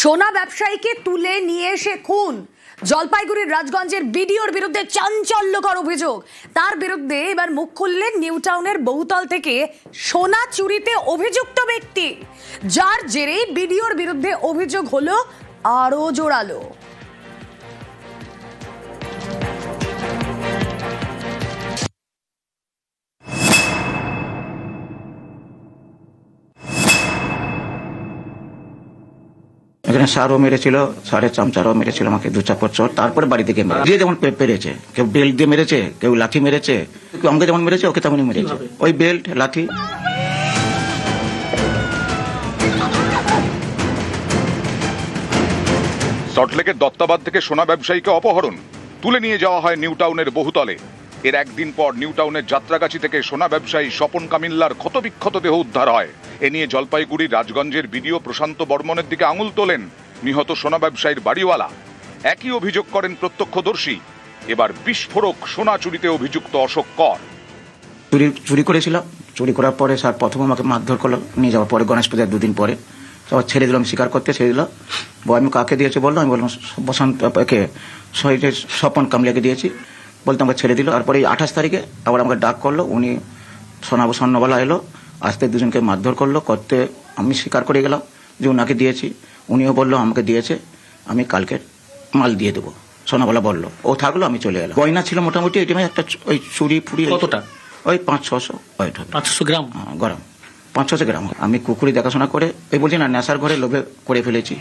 সোনা ব্যবসায়ীকে তুলে নিয়ে এসে খুন। জলপাইগুড়ির রাজগঞ্জের বিডিওর বিরুদ্ধে চাঞ্চল্যকর অভিযোগ। তার বিরুদ্ধে এবার মুখ খুললেন নিউ টাউনের বহুতল থেকে সোনা চুরিতে অভিযুক্ত ব্যক্তি। যার জেরেই বিডিওর বিরুদ্ধে অভিযোগ হলো আরও জোরালো। এখানে সারও মেরেছিল সারের চামচারও মেরেছিল আমাকে দু চাপড় চর তারপরে বাড়ি থেকে মেরে যে যেমন পেরেছে কেউ বেল্ট দিয়ে মেরেছে কেউ লাঠি মেরেছে কেউ আমাকে যেমন মেরেছে ওকে তেমনই মেরেছে। ওই বেল্ট লাঠি। সল্টলেকের দত্তাবাদ থেকে সোনা ব্যবসায়ীকে অপহরণ। তুলে নিয়ে যাওয়া হয় নিউ টাউনের বহুতলে। এর একদিন পর নিউ টাউনের যাত্রাগাছি থেকে সোনা ব্যবসায়ী স্বপন কামিল্লার ক্ষতবিক্ষত দেহ উদ্ধার হয়। এ নিয়ে জলপাইগুড়ির রাজগঞ্জের বিডিও প্রশান্ত বর্মনের দিকে আঙুল তোলেন নিহত সোনা ব্যবসায়ীর বাড়িওয়ালা। একই অভিযোগ করেন প্রত্যক্ষদর্শী। এবার বিস্ফোরক সোনা চুরিতে অভিযুক্ত অশোক কর। চুরি চুরি করেছিলাম চুরি করার পরে স্যার প্রথম আমাকে মারধর করল, নিয়ে যাওয়ার পরে গণেশ পূজার দুদিন পরে। সবার ছেড়ে দিলাম স্বীকার করতে ছেড়ে দিল। আমি কাকে দিয়েছি বলল? আমি বললাম বসন্ত স্বপন কামলিয়াকে দিয়েছি। বলতে আমাকে ছেড়ে দিল। তারপরে আঠাশ তারিখে আবার আমাকে ডাক করল। উনি সোনাবু স্বর্ণবালা এলো আসতে দুজনকে মারধর করল করতে আমি স্বীকার করে গেলাম যে ওনাকে দিয়েছি। উনিও বলল আমাকে দিয়েছে আমি কালকে মাল দিয়ে দেবো। সোনাবালা বলল ও থাকল আমি চলে এলাম। গয়না ছিল মোটামুটি টাইমে একটা ওই চুরি ফুড়ি কতটা? ওই পাঁচ ছশো ওয়েট হবে পাঁচশো গ্রাম? হ্যাঁ, গরম। পাঁচ ছশো গ্রাম। আমি কুকুরি দেখাশোনা করে এই বলছি না নেশার ঘরে লোভে করে ফেলেছি।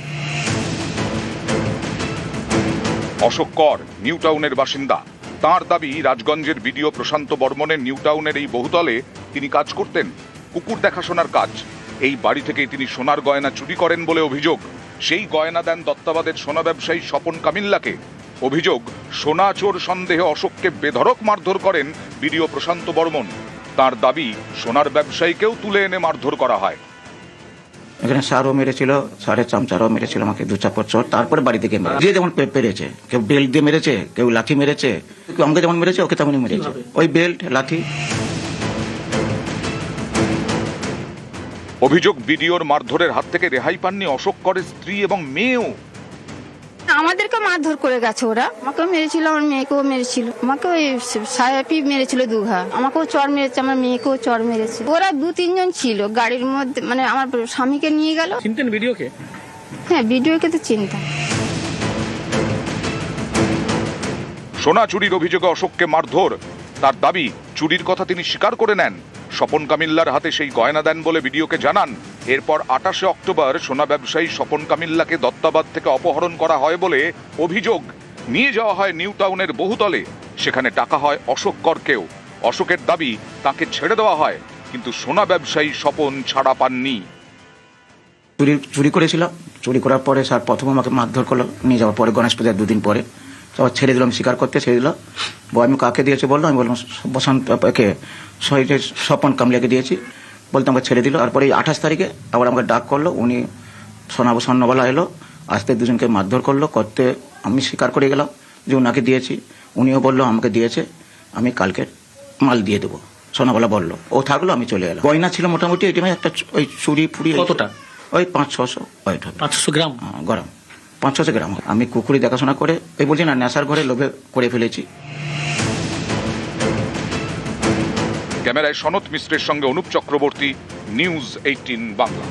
অশোক কর নিউ টাউনের বাসিন্দা। তার দাবি, রাজগঞ্জের বিডিও প্রশান্ত বর্মনের নিউ টাউনের এই বহুতলে তিনি কাজ করতেন। কুকুর দেখাশোনার কাজ। এই বাড়ি থেকেই তিনি সোনার গয়না চুরি করেন বলে অভিযোগ। সেই গয়না দেন দত্তাবাদের সোনা ব্যবসায়ী স্বপন কামিল্লাকে। অভিযোগ, সোনা চোর সন্দেহে অশোককে বেধড়ক মারধর করেন বিডিও প্রশান্ত বর্মন। তার দাবি, সোনার ব্যবসায়ীকেও তুলে এনে মারধর করা হয়। এখানে সারও মেরেছিল সারের চামচারও মেরেছিল আমাকে দু চাপড় চর তারপরে বাড়ি থেকে মেরে যে যেমন পে- পেরেছে কেউ বেল্ট দিয়ে মেরেছে কেউ লাঠি মেরেছে কেউ আমাকে যেমন মেরেছে ওকে তেমনই মেরেছে। ওই বেল্ট লাঠি। অভিযোগ বিডিওর মারধরের হাত থেকে রেহাই পাননি অশোক করের স্ত্রী এবং মেয়েও। আমাদেরকে মারধর করে গেছে ওরা। আমাকেও মেরেছিল আমার মেয়েকেও মেরেছিল। আমাকে ওই সাহেবই মেরেছিল দুঘা। আমাকেও চর মেরেছে আমার মেয়েকেও চর মেরেছে। ওরা দু তিনজন ছিল গাড়ির মধ্যে মানে আমার স্বামীকে নিয়ে গেল। চিনতেন ভিডিওকে? হ্যাঁ ভিডিওকে তো চিন্তা সোনা চুরির অভিযোগে অশোককে মারধর। তার দাবি চুরির কথা তিনি স্বীকার করে নেন। স্বপন কামিল্লার হাতে সেই গয়না দেন বলে ভিডিওকে জানান এরপর আটাশে অক্টোবর সোনা ব্যবসায়ী স্বপন কামিল্লাকে দত্তাবাদ থেকে অপহরণ করা হয় বলে অভিযোগ। নিয়ে যাওয়া হয় নিউ টাউনের বহুতলে। সেখানে টাকা হয় অশোক করকেও অশোকের দাবি তাকে ছেড়ে দেওয়া হয়, কিন্তু সোনা ব্যবসায়ী স্বপন ছাড়া পাননি। চুরি চুরি করেছিলাম চুরি করার পরে স্যার প্রথম আমাকে মারধর করল, নিয়ে যাওয়ার পরে গণেশ পূজার দুদিন পরে। তারপর ছেড়ে দিলাম, স্বীকার করতে ছেড়ে দিল। আমি কাকে দিয়েছি বলল? আমি বললাম বসন্ত স্বপন কামলিয়াকে দিয়েছি। বলতে আমাকে ছেড়ে দিল। তারপরে এই আঠাশ তারিখে আবার আমাকে ডাক করল। উনি সোনাবু স্বর্ণবালা এলো আসতে দুজনকে মারধর করল করতে আমি স্বীকার করে গেলাম যে ওনাকে দিয়েছি। উনিও বলল আমাকে দিয়েছে আমি কালকে মাল দিয়ে দেবো। সোনাবালা বলল ও থাকল আমি চলে এলাম। গয়না ছিল মোটামুটি এই টাইমে একটা ওই চুরি ফুরি কতটা? ওই পাঁচ ছশো ওয়েট হবে পাঁচশো গ্রাম? হ্যাঁ, গরম। পাঁচ ছশো গ্রাম। আমি কুকুরি দেখাশোনা করে এই বলছি না নেশার ঘরে লোভে করে ফেলেছি। ক্যামেরায় সনত মিশ্রের সঙ্গে অনুপ চক্রবর্তী নিউজ এইটিন বাংলা।